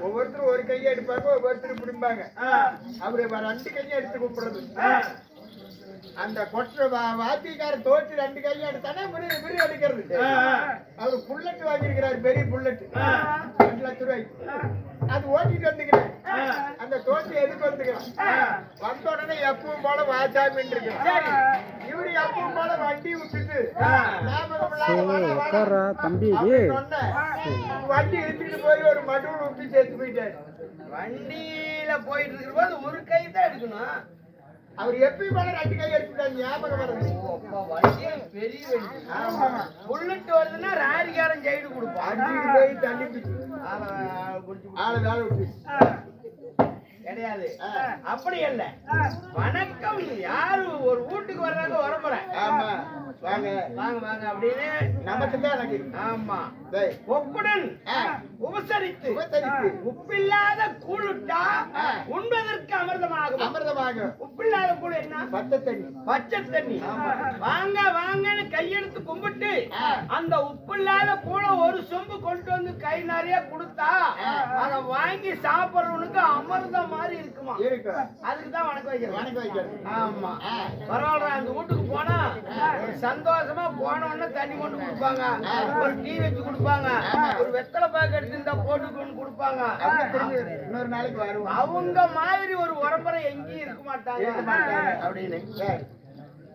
ஒவ்வொருத்தரும் ஒரு கையை எடுப்பாங்க ஒவ்வொருத்தரும் பிடிப்பாங்க அவரு ரெண்டு கையை எடுத்து கூப்பிடுறது. அந்த கொற்ற வாத்திக்கார தோற்று ரெண்டு கையை எடுத்தானே விரு விரு எடுக்கிறது. அவரு புல்லட் வாங்கியிருக்கிறாரு பெரிய புல்லட். ரெண்டு லட்சம் ரூபாய்க்கு அது ஓட்டிட்டு வந்துக்கிறேன். அந்த தோற்று எதுக்கு வந்துக்கிறேன். வந்த உடனே எப்பவும் போல வாசாமின்னு சரி. இருக்கு இவரு எப்பவும் போல வண்டி விட்டுட்டு ஆ. சரி. உட்கார்றா, தம்பி. வண்டி இழுத்துட்டு போய் ஒரு மடுவில் விட்டு சேர்த்து போயிட்டாரு. வண்டியில போயிட்டு இருக்கிற போது ஒரு கை தான் எடுக்கணும். அவர் எப்பயும் போல ரெண்டு கை எடுத்துட்டாரு ஞாபகம் வருது. அப்பா, வண்டி பெரிய வண்டி. ஆமா. புல்லட் வருதுன்னா ராரிகாரன் சைடு கொடுப்பான். அடிச்சுட்டு போய் தள்ளி பிடிச்சு ஆளை வேலை விட்டு. கிடையாது. அப்படி இல்ல. வணக்கம் யாரு ஒரு வீட்டுக்கு வாங்க வாங்க வாங்க அப்படின்னு நமக்கு தான் ஆமா. ஒப்புடன் உபசரித்து உபசரிப்பு. உப்பில்லாத கூழுட்டா. உண்பதற்கு அமிர்தமாகும். அமிர்தமாக. உப்பில்லாத கூழ் என்ன? பச்சை தண்ணி. பச்சை தண்ணி. வாங்க வாங்கன்னு கையெடுத்து கும்பிட்டு. அந்த உப்பில்லாத கூழ ஒரு சொம்பு கொண்டு வந்து கை நிறைய கொடுத்தா. அத வாங்கி சாப்பிடுறவனுக்கு அமிர்தம் மாதிரி இருக்குமா? இருக்கு. அதுக்கு தான் வணக்கம் வைக்கிறேன் வணக்கம் வைக்கிறது. ஆமா. பரவாயில்ல அந்த வீட்டுக்கு போனா சந்தோஷமா போன உடனே தண்ணி கொண்டு கொடுப்பாங்க. ஒரு டீ வச்சு கொடுப்பாங்க. ஒரு வெத்தலை பாக்கு எடுத்து இந்த போட்டு கொண்டு கொடுப்பாங்க. இன்னொரு நாளைக்கு வருவோம் அவங்க மாதிரி ஒரு உரம்பரை எங்கேயும் இருக்க மாட்டாங்க. அப்படின்னு.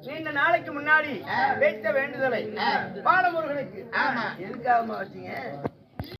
நீண்ட நாளைக்கு முன்னாடி வைத்த வேண்டுதலை பாலமுருகனுக்கு ஆமா. எதுக்காகமா வச்சீங்க?